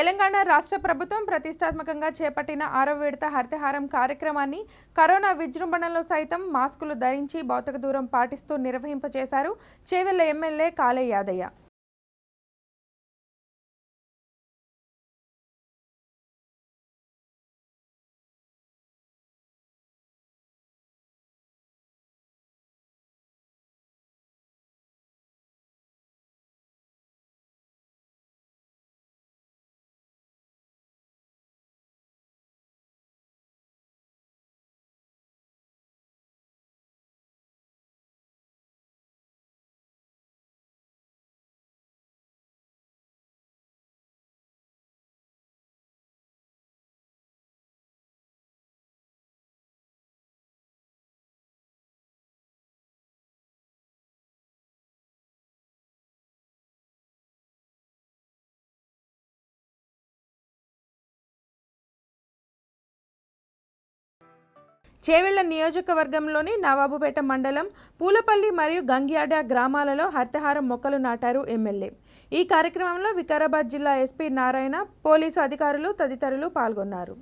తెలంగాణ రాష్ట్ర ప్రభుత్వం ప్రతిష్టాత్మకంగా చేపట్టిన ఆరో విడత హరితహారం కార్యక్రమాన్ని కరోనా విజృంభణలో సైతం మాస్కులు ధరించి భౌతిక దూరం పాటిస్తూ నిర్వహింపచేశారు చేవెళ్ళ ఎమ్మెల్యే కాలే యాదయ్య. చేవెళ్ళ నియోజకవర్గంలోని నవాబుపేట మండలం పూలపల్లి మరియు గంగియాడ గ్రామాలలో హరితహారం మొక్కలు నాటారు ఎమ్మెల్యే. ఈ కార్యక్రమంలో వికారాబాద్ జిల్లా ఎస్పీ నారాయణ పోలీసు అధికారులు తదితరులు పాల్గొన్నారు.